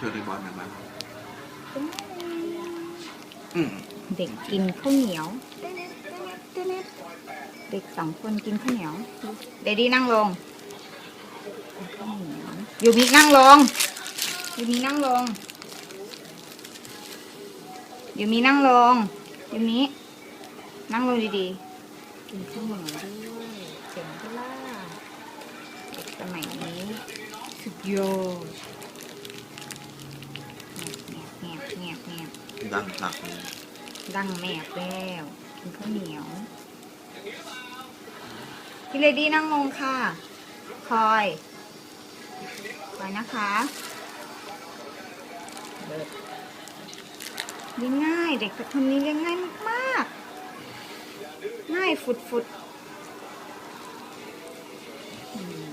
ช่วยเด็กบอลกันบ้างอืมเด็กกินข้าวเหนียว เด็กสองคนกินข้าวเหนียว เดดี้นั่งลงกินข้าวเหนียวยูมินั่งลงยูมินั่งลงยูมินั่งลงยูมินั่งลงดีๆกินข้าวเหนียวด้วยเจ๋งปะล่ะเด็กสมัยนี้สุดยอด แงบแงบแงบดังหนักเลยดังแมบแล้วกินข้าวเหนียว พี่เลดี้นั่งลงค่ะ คอยคอยนะคะเลิศเลี้ยงง่ายเด็กคนนี้เลี้ยงง่ายมากๆง่ายฟุดฟุดๆอืม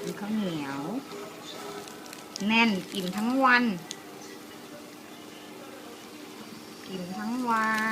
กินข้าวเหนียว แน่นกินทั้งวัน กินทั้งวัน